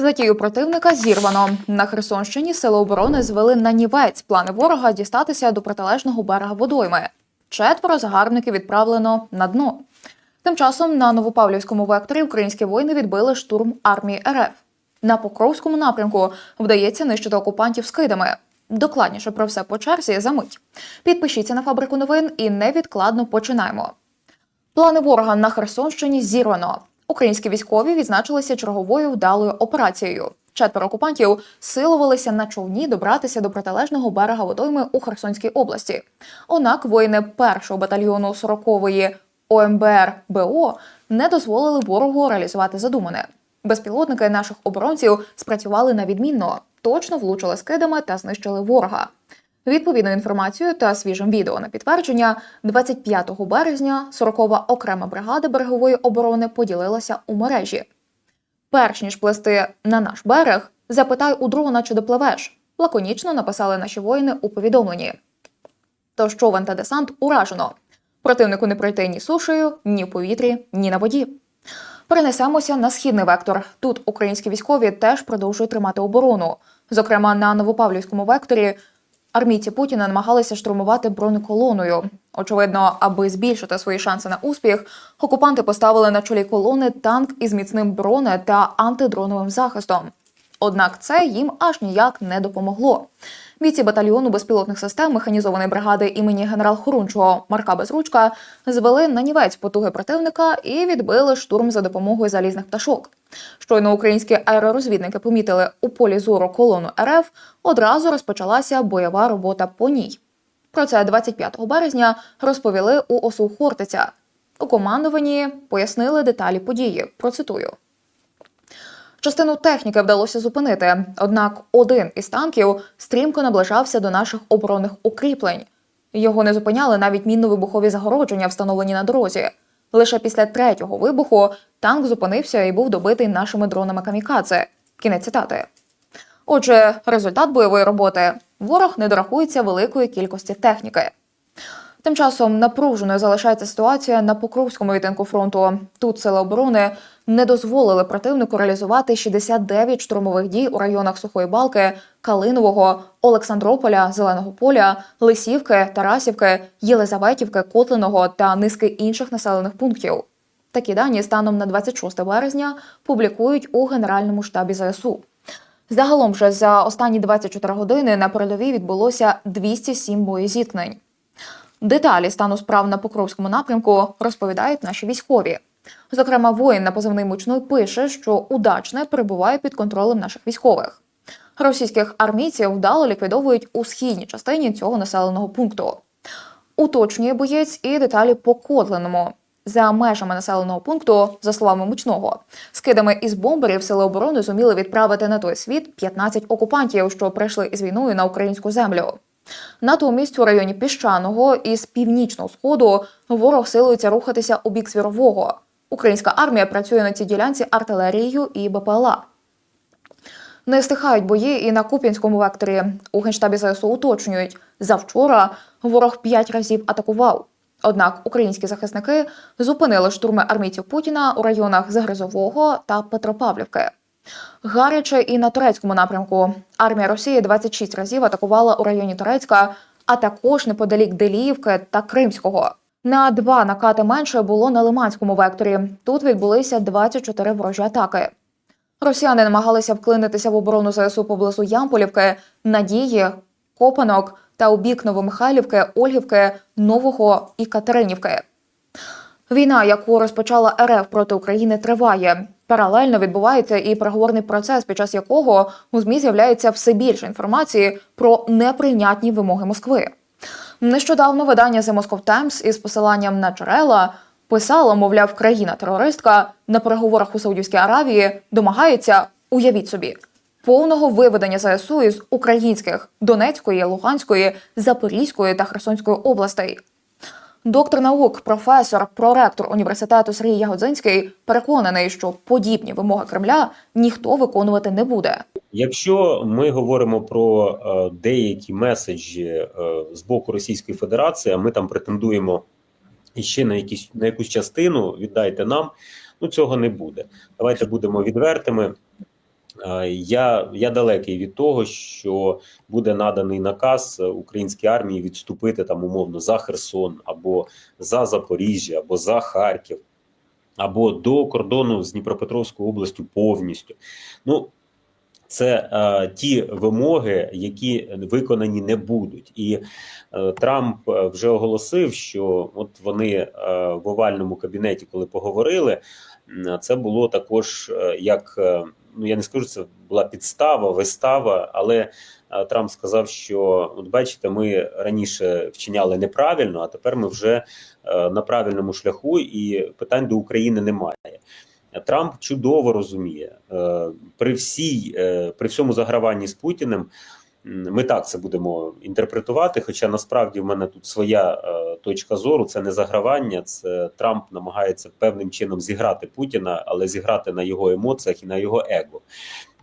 Затію противника зірвано. На Херсонщині сили оборони звели на нівець плани ворога дістатися до протилежного берега водойми. Четверо загарбників відправлено на дно. Тим часом на Новопавлівському векторі українські воїни відбили штурм армії РФ. На Покровському напрямку вдається нищити окупантів скидами. Докладніше про все по черзі за мить. Підпишіться на фабрику новин і невідкладно починаємо. Плани ворога на Херсонщині зірвано. Українські військові відзначилися черговою вдалою операцією. Четверо окупантів силувалися на човні добратися до протилежного берега водойми у Херсонській області. Однак воїни першого батальйону 40-ї ОМБР БО не дозволили ворогу реалізувати задумане. Безпілотники наших оборонців спрацювали на відмінно, точно влучили скидами та знищили ворога. Відповідною інформацією та свіжим відео на підтвердження 25 березня 40-ва окрема бригада берегової оборони поділилася у мережі. Перш ніж плести на наш берег, запитай у дрона, чи допливеш. Лаконічно написали наші воїни у повідомленні. Тож човен та десант уражено. Противнику не пройти ні сушею, ні в повітрі, ні на воді. Перенесемося на східний вектор. Тут українські військові теж продовжують тримати оборону. Зокрема, на Новопавлівському векторі армійці Путіна намагалися штурмувати бронеколоною. Очевидно, аби збільшити свої шанси на успіх, окупанти поставили на чолі колони танк із міцним броне та антидроновим захистом. Однак це їм аж ніяк не допомогло. Бійці батальйону безпілотних систем механізованої бригади імені генерал Хорунчого Марка Безручка звели на нівець потуги противника і відбили штурм за допомогою залізних пташок. Щойно українські аеророзвідники помітили у полі зору колону РФ, одразу розпочалася бойова робота по ній. Про це 25 березня розповіли у ОСУ Хортиця. У командуванні пояснили деталі події. Процитую. Частину техніки вдалося зупинити, однак один із танків стрімко наближався до наших оборонних укріплень. Його не зупиняли навіть мінно-вибухові загородження, встановлені на дорозі. Лише після третього вибуху танк зупинився і був добитий нашими дронами камікадзе. Кінець цитати. Отже, результат бойової роботи ворог не дорахується великої кількості техніки. Тим часом напруженою залишається ситуація на Покровському відтинку фронту. Тут сили оборони не дозволили противнику реалізувати 69 штурмових дій у районах Сухої Балки, Калинового, Олександрополя, Зеленого поля, Лисівки, Тарасівки, Єлизаветівки, Котлиного та низки інших населених пунктів. Такі дані станом на 26 березня публікують у Генеральному штабі ЗСУ. Загалом же за останні 24 години на передовій відбулося 207 боєзіткнень. Деталі стану справ на Покровському напрямку розповідають наші військові. Зокрема, воїн на позивний мучной пише, що удачне перебуває під контролем наших військових. Російських армійців вдало ліквідовують у східній частині цього населеного пункту. Уточнює боєць і деталі по Котленому. За межами населеного пункту, за словами мучного, скидами із бомберів сили оборони зуміли відправити на той світ 15 окупантів, що прийшли із війною на українську землю. Натомість у районі піщаного із північного сходу ворог силується рухатися у бік Свірового. Українська армія працює на цій ділянці артилерією і БПЛА. Не стихають бої і на Куп'янському векторі. У генштабі ЗСУ уточнюють, завчора ворог п'ять разів атакував. Однак українські захисники зупинили штурми армійців Путіна у районах Загризового та Петропавлівки. Гаряче і на турецькому напрямку. Армія Росії 26 разів атакувала у районі Турецька, а також неподалік Деліївки та Кримського. На два накати менше було на Лиманському векторі. Тут відбулися 24 ворожі атаки. Росіяни намагалися вклинитися в оборону ЗСУ поблизу Ямполівки, Надії, Копанок та у бік Новомихайлівки, Ольгівки, Нового і Катеринівки. Війна, яку розпочала РФ проти України, триває. Паралельно відбувається і переговорний процес, під час якого у ЗМІ з'являється все більше інформації про неприйнятні вимоги Москви. Нещодавно видання The Moscow Times із посиланням на джерела писало, мовляв, країна-терористка на переговорах у Саудівській Аравії домагається, уявіть собі, повного виведення ЗСУ із українських Донецької, Луганської, Запорізької та Херсонської областей. Доктор наук, професор, проректор університету Сергій Ягодзинський переконаний, що подібні вимоги Кремля ніхто виконувати не буде. Якщо ми говоримо про е, деякі меседжі е, з боку Російської Федерації, а ми там претендуємо іще на якісь на якусь частину, віддайте нам. Ну цього не буде. Давайте будемо відвертими. Е, Я, я далекий від того, що буде наданий наказ українській армії відступити там умовно за Херсон або за Запоріжжя, або за Харків, або до кордону з Дніпропетровською областю повністю. Ну, це е, ті вимоги, які виконані не будуть. І е, Трамп е, вже оголосив, що от вони е, в овальному кабінеті, коли поговорили, це було також е, як е, ну я не скажу, це була підстава, вистава, але е, Трамп сказав, що от бачите, ми раніше вчиняли неправильно, а тепер ми вже е, на правильному шляху, і питань до України немає. Трамп чудово розуміє е, при всій при всьому заграванні з Путіним. Ми так це будемо інтерпретувати. Хоча насправді в мене тут своя е, точка зору. Це не загравання. Це Трамп намагається певним чином зіграти Путіна, але зіграти на його емоціях і на його его.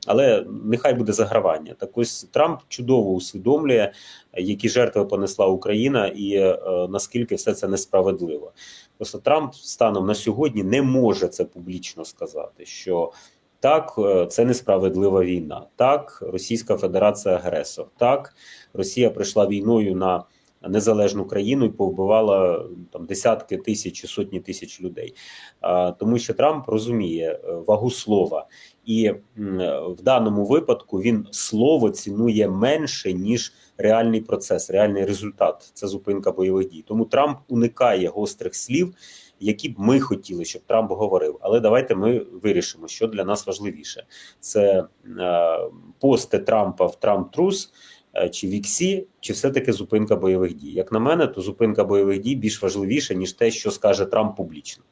Але нехай буде загравання. Так ось Трамп чудово усвідомлює, які жертви понесла Україна, і е, наскільки все це несправедливо. Просто Трамп станом на сьогодні не може це публічно сказати, що так, е, це несправедлива війна. Так, Російська Федерація агресор. Так, Росія прийшла війною на незалежну країну і повбивала там десятки тисяч чи сотні тисяч людей. Тому що Трамп розуміє е, вагу слова, і в даному випадку він слово цінує менше ніж реальний процес, реальний результат. Це зупинка бойових дій. Тому Трамп уникає гострих слів, які б ми хотіли, щоб Трамп говорив. Але давайте ми вирішимо, що для нас важливіше: це е, пости Трампа в Трамп Трус. е, Чи Віксі, чи все-таки зупинка бойових дій? Як на мене, то зупинка бойових дій більш важливіша, ніж те, що скаже Трамп публічно.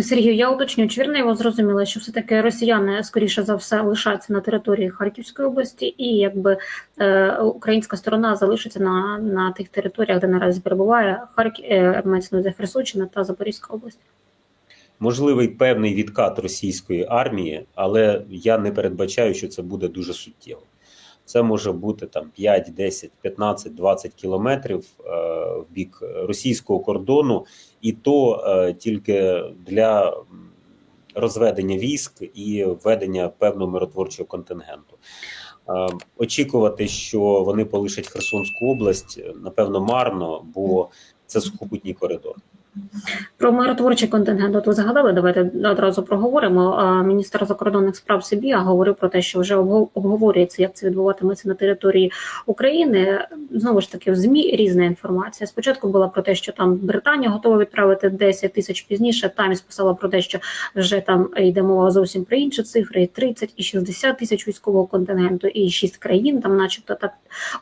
Сергію, я уточню, чи вірно його зрозуміла, що все-таки росіяни скоріше за все лишаться на території Харківської області, і якби е, українська сторона залишиться на, на тих територіях, де наразі перебуває Харків, е, на Херсонщина та Запорізька область. Можливий певний відкат російської армії, але я не передбачаю, що це буде дуже суттєво. Це може бути там 5, 10, 15, 20 кілометрів е, в бік російського кордону, і то е, тільки для розведення військ і введення певного миротворчого контингенту. Е, очікувати, що вони полишать Херсонську область, напевно, марно, бо це сухопутній коридор. Про миротворчий контингент от згадали, давайте одразу проговоримо. Міністр закордонних справ Сибія говорив про те, що вже обго- обговорюється, як це відбуватиметься на території України. Знову ж таки, в ЗМІ різна інформація. Спочатку була про те, що там Британія готова відправити 10 тисяч пізніше. Таймс писала про те, що вже там йде мова зовсім про інші цифри: і 30 і 60 тисяч військового контингенту, і 6 країн, там, начебто, так.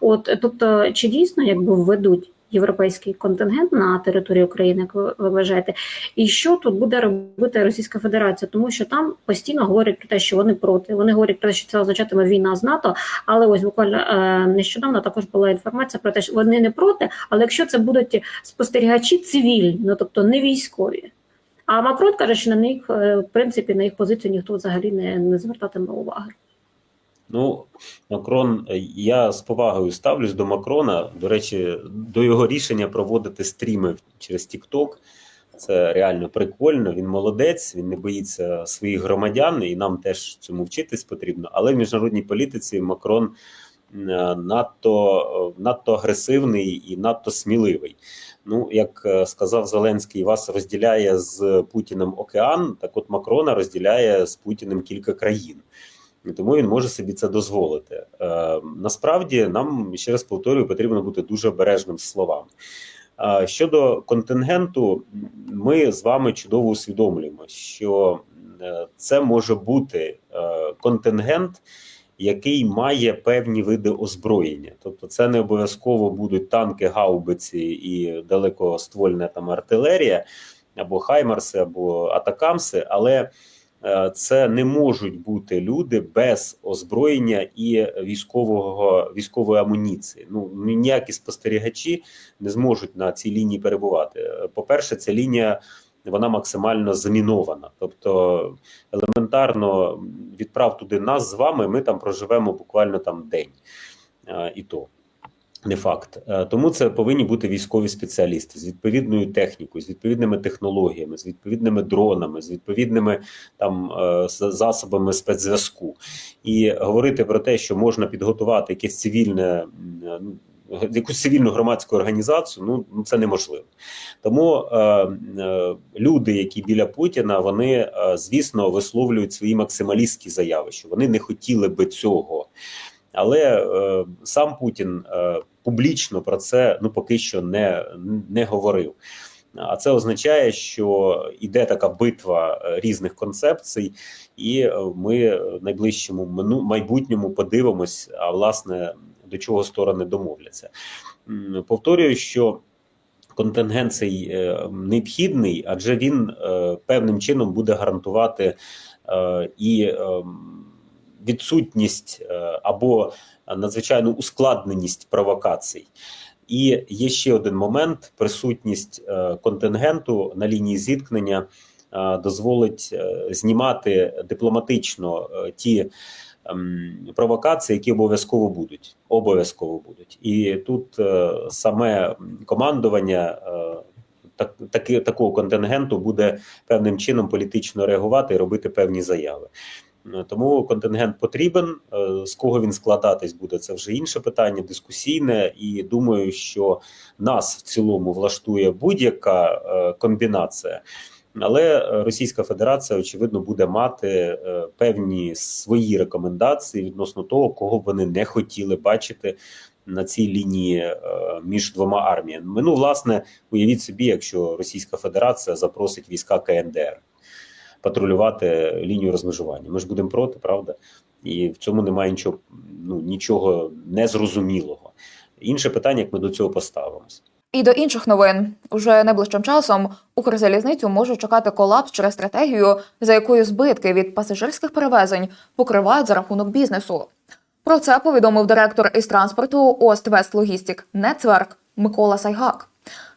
От тобто, чи дійсно якби введуть? Європейський контингент на території України, як ви, вважаєте, і що тут буде робити Російська Федерація? Тому що там постійно говорять про те, що вони проти. Вони говорять про те, що це означатиме війна з НАТО. Але ось буквально е, нещодавно також була інформація про те, що вони не проти, але якщо це будуть спостерігачі цивільні, ну тобто не військові. А Макрон каже, що на них е, в принципі на їх позицію ніхто взагалі не, не звертатиме уваги. Ну, Макрон, е, я з повагою ставлюсь до Макрона. До речі, до його рішення проводити стріми через TikTok. Це реально прикольно. Він молодець, він не боїться своїх громадян, і нам теж цьому вчитись потрібно. Але в міжнародній політиці Макрон е, надто, е, надто агресивний і надто сміливий. Ну, як сказав Зеленський, вас розділяє з Путіним океан. Так, от Макрона розділяє з Путіним кілька країн. Тому він може собі це дозволити. Е, насправді, нам ще раз повторюю, потрібно бути дуже обережним з словами. Е, щодо контингенту, ми з вами чудово усвідомлюємо, що е, це може бути е, контингент, який має певні види озброєння. Тобто, це не обов'язково будуть танки, гаубиці і далекоствольна там артилерія, або хаймарси, або атакамси, але це не можуть бути люди без озброєння і військового військової амуніції. Ну ніякі спостерігачі не зможуть на цій лінії перебувати. Е, По-перше, ця лінія вона максимально замінована. Тобто, елементарно відправ туди нас з вами. Ми там проживемо буквально там день е, і то. Не факт. Е, Тому це повинні бути військові спеціалісти з відповідною технікою, з відповідними технологіями, з відповідними дронами, з відповідними там е, засобами спецзв'язку. І говорити про те, що можна підготувати якесь цивільне. е, ну, Якусь цивільну громадську організацію, ну ну, це неможливо. Тому е, е, люди, які біля Путіна, вони е, звісно висловлюють свої максималістські заяви, що вони не хотіли би цього. Але е, сам Путін е, публічно про це ну поки що не, не говорив. А це означає, що іде така битва е, різних концепцій, і е, ми в найближчому майбутньому подивимось, а власне до чого сторони домовляться. Повторюю, що контингент цей е, необхідний, адже він певним чином буде гарантувати і ем, відсутність е, або надзвичайну ускладненість провокацій. І є ще один момент: присутність е, контингенту на лінії зіткнення е, дозволить знімати дипломатично ті ем, провокації, які обов'язково будуть. Обов'язково будуть. І тут е, саме командування. е, Так, таки, такого контингенту буде певним чином політично реагувати і робити певні заяви. Е, Тому контингент потрібен. Е, З кого він складатись буде, це вже інше питання, дискусійне. І думаю, що нас в цілому влаштує будь-яка е, комбінація. Але Російська Федерація, очевидно, буде мати певні свої рекомендації відносно того, кого вони не хотіли бачити на цій лінії між двома арміями. Ну, власне, уявіть собі, якщо Російська Федерація запросить війська КНДР патрулювати лінію розмежування. Ми ж будемо проти, правда? І в цьому немає нічого, ну, нічого незрозумілого. Інше питання, як ми до цього поставимося. І до інших новин уже найближчим часом Укрзалізницю може чекати колапс через стратегію, за якою збитки від пасажирських перевезень покривають за рахунок бізнесу. Про це повідомив директор із транспорту Ост Вест Логістік Нецверк Микола Сайгак.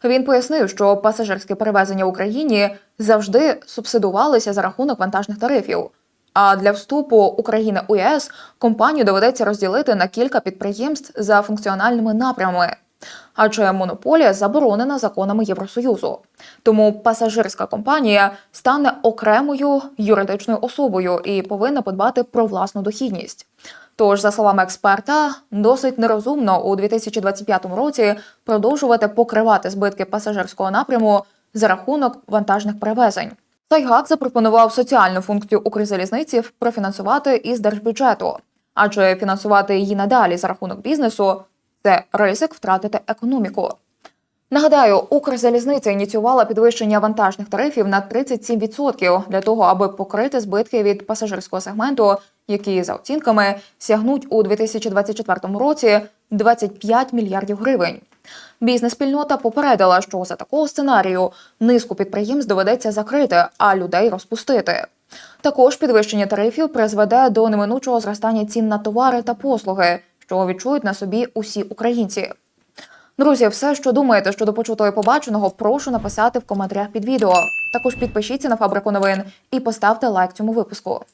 Він пояснив, що пасажирські перевезення в Україні завжди субсидувалися за рахунок вантажних тарифів. А для вступу України у ЄС компанію доведеться розділити на кілька підприємств за функціональними напрямами. Адже монополія заборонена законами Євросоюзу. Тому пасажирська компанія стане окремою юридичною особою і повинна подбати про власну дохідність. Тож, за словами експерта, досить нерозумно у 2025 році продовжувати покривати збитки пасажирського напряму за рахунок вантажних перевезень. Сайгак запропонував соціальну функцію Укрзалізниці профінансувати із держбюджету, адже фінансувати її надалі за рахунок бізнесу це ризик втратити економіку. Нагадаю, Укрзалізниця ініціювала підвищення вантажних тарифів на 37% для того, аби покрити збитки від пасажирського сегменту, які за оцінками сягнуть у 2024 році 25 мільярдів гривень. Бізнес-спільнота попередила, що за такого сценарію низку підприємств доведеться закрити, а людей розпустити. Також підвищення тарифів призведе до неминучого зростання цін на товари та послуги, що відчують на собі усі українці. Друзі, все, що думаєте щодо почутого і побаченого, прошу написати в коментарях під відео. Також підпишіться на фабрику новин і поставте лайк цьому випуску.